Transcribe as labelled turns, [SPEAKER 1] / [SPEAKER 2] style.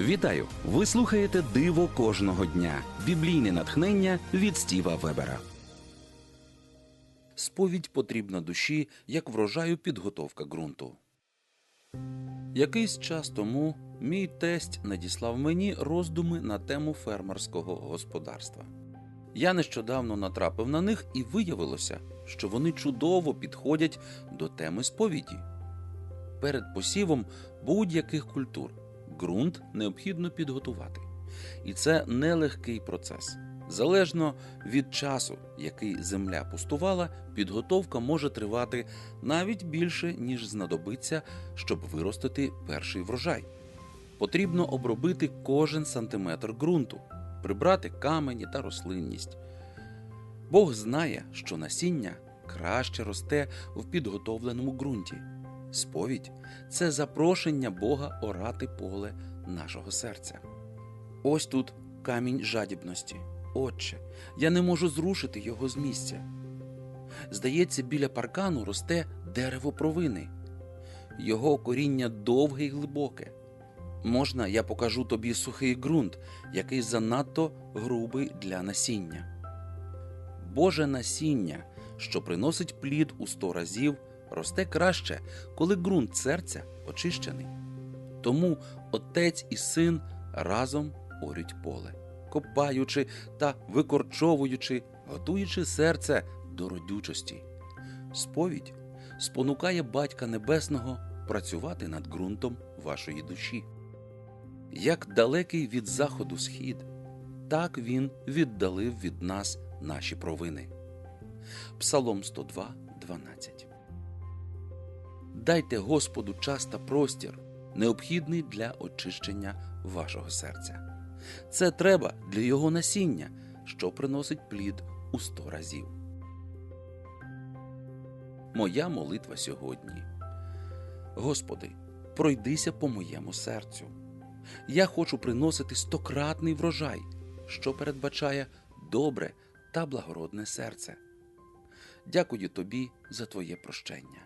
[SPEAKER 1] Вітаю! Ви слухаєте Диво кожного дня. Біблійне натхнення від Стіва Вебера. Сповідь потрібна душі, як врожаю підготовка ґрунту. Якийсь час тому мій тесть надіслав мені роздуми на тему фермерського господарства. Я нещодавно натрапив на них і виявилося, що вони чудово підходять до теми сповіді. Перед посівом будь-яких культур ґрунт необхідно підготувати. І це нелегкий процес. Залежно від часу, який земля пустувала, підготовка може тривати навіть більше, ніж знадобиться, щоб виростити перший врожай. Потрібно обробити кожен сантиметр ґрунту, прибрати камені та рослинність. Бог знає, що насіння краще росте в підготовленому ґрунті. Сповідь це запрошення Бога орати поле нашого серця. Ось тут камінь жадібності. Отче, я не можу зрушити його з місця. Здається, біля паркану росте дерево провини. Його коріння довге й глибоке. Можна, я покажу тобі сухий ґрунт, який занадто грубий для насіння. Боже насіння, що приносить плід у сто разів, росте краще, коли ґрунт серця очищений. Тому отець і син разом орють поле, копаючи та викорчовуючи, готуючи серце до родючості. Сповідь спонукає Батька Небесного працювати над ґрунтом вашої душі. Як далекий від заходу схід, так він віддалив від нас наші провини. Псалом 102, 12. Дайте Господу час та простір, необхідний для очищення вашого серця. Це треба для його насіння, що приносить плід у сто разів. Моя молитва сьогодні. Господи, пройдися по моєму серцю. Я хочу приносити стократний врожай, що передбачає добре та благородне серце. Дякую тобі за твоє прощення.